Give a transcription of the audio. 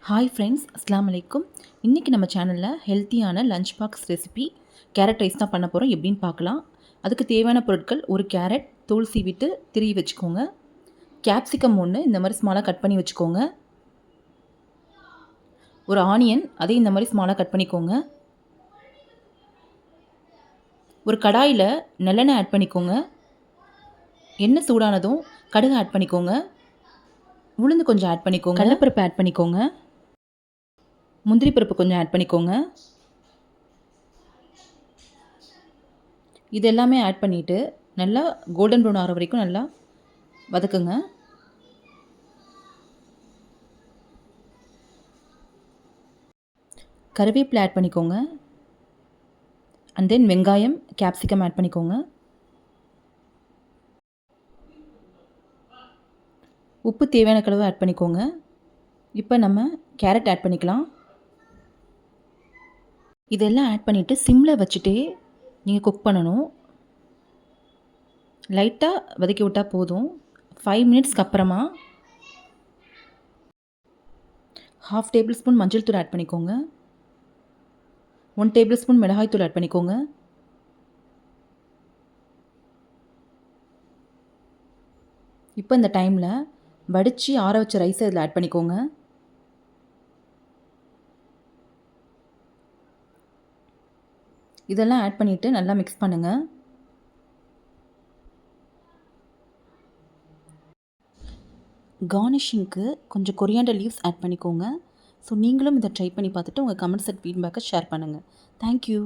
Hi friends அஸ்லாம் அலைக்கும் இன்றைக்கி நம்ம சேனலில் ஹெல்த்தியான lunch box recipe carrot rice தான் பண்ண போகிறோம் எப்படின்னு பார்க்கலாம். அதுக்கு தேவையான பொருட்கள் ஒரு கேரட் தோல் சீவிட்டு திருவி வச்சுக்கோங்க. கேப்சிகம் ஒன்று இந்த மாதிரி ஸ்மாலாக கட் பண்ணி வச்சுக்கோங்க. ஒரு ஆனியன் அதையும் இந்த மாதிரி ஸ்மாலாக கட் பண்ணிக்கோங்க. ஒரு கடாயில் நல்லெண்ணெய் ஆட் பண்ணிக்கோங்க. எண்ணெய் சூடானதும் கடுகு ஆட் பண்ணிக்கோங்க. உளுந்து கொஞ்சம் ஆட் பண்ணிக்கோங்க. கடலப்பருப்பு ஆட் பண்ணிக்கோங்க. முந்திரி பருப்பு கொஞ்சம் ஆட் பண்ணிக்கோங்க. இது எல்லாமே ஆட் பண்ணிவிட்டு நல்லா கோல்டன் ப்ரௌன் ஆகிற வரைக்கும் நல்லா வதக்குங்க. கருவேப்பிலை ஆட் பண்ணிக்கோங்க. அண்ட் தென் வெங்காயம் கேப்சிகம் ஆட் பண்ணிக்கோங்க. உப்பு தேவையான கலவை ஆட் பண்ணிக்கோங்க. இப்போ நம்ம கேரட் ஆட் பண்ணிக்கலாம். இதெல்லாம் ஆட் பண்ணிவிட்டு சிம்மில் வச்சுட்டே நீங்கள் குக் பண்ணணும். லைட்டாக வதக்கி விட்டால் போதும். ஃபைவ் மினிட்ஸ்க்கு அப்புறமா ஹாஃப் டேபிள் ஸ்பூன் மஞ்சள் தூள் ஆட் பண்ணிக்கோங்க. ஒன் டேபிள் ஸ்பூன் மிளகாய் தூள் ஆட் பண்ணிக்கோங்க. இப்போ இந்த டைமில் வடித்து ஆற வச்ச ரைஸை இதில் ஆட் பண்ணிக்கோங்க. இதெல்லாம் ஆட் பண்ணிவிட்டு நல்லா மிக்ஸ் பண்ணுங்கள் கார்னிஷிங்க்கு கொஞ்சம் கொரியாண்டர் லீவ்ஸ் ஆட் பண்ணிக்கோங்க. ஸோ நீங்களும் இதை ட்ரை பண்ணி பார்த்துட்டு உங்கள் கமெண்ட்ஸ் அண்ட் ஃபீட்பேக்கை ஷேர் பண்ணுங்கள் தேங்க்யூ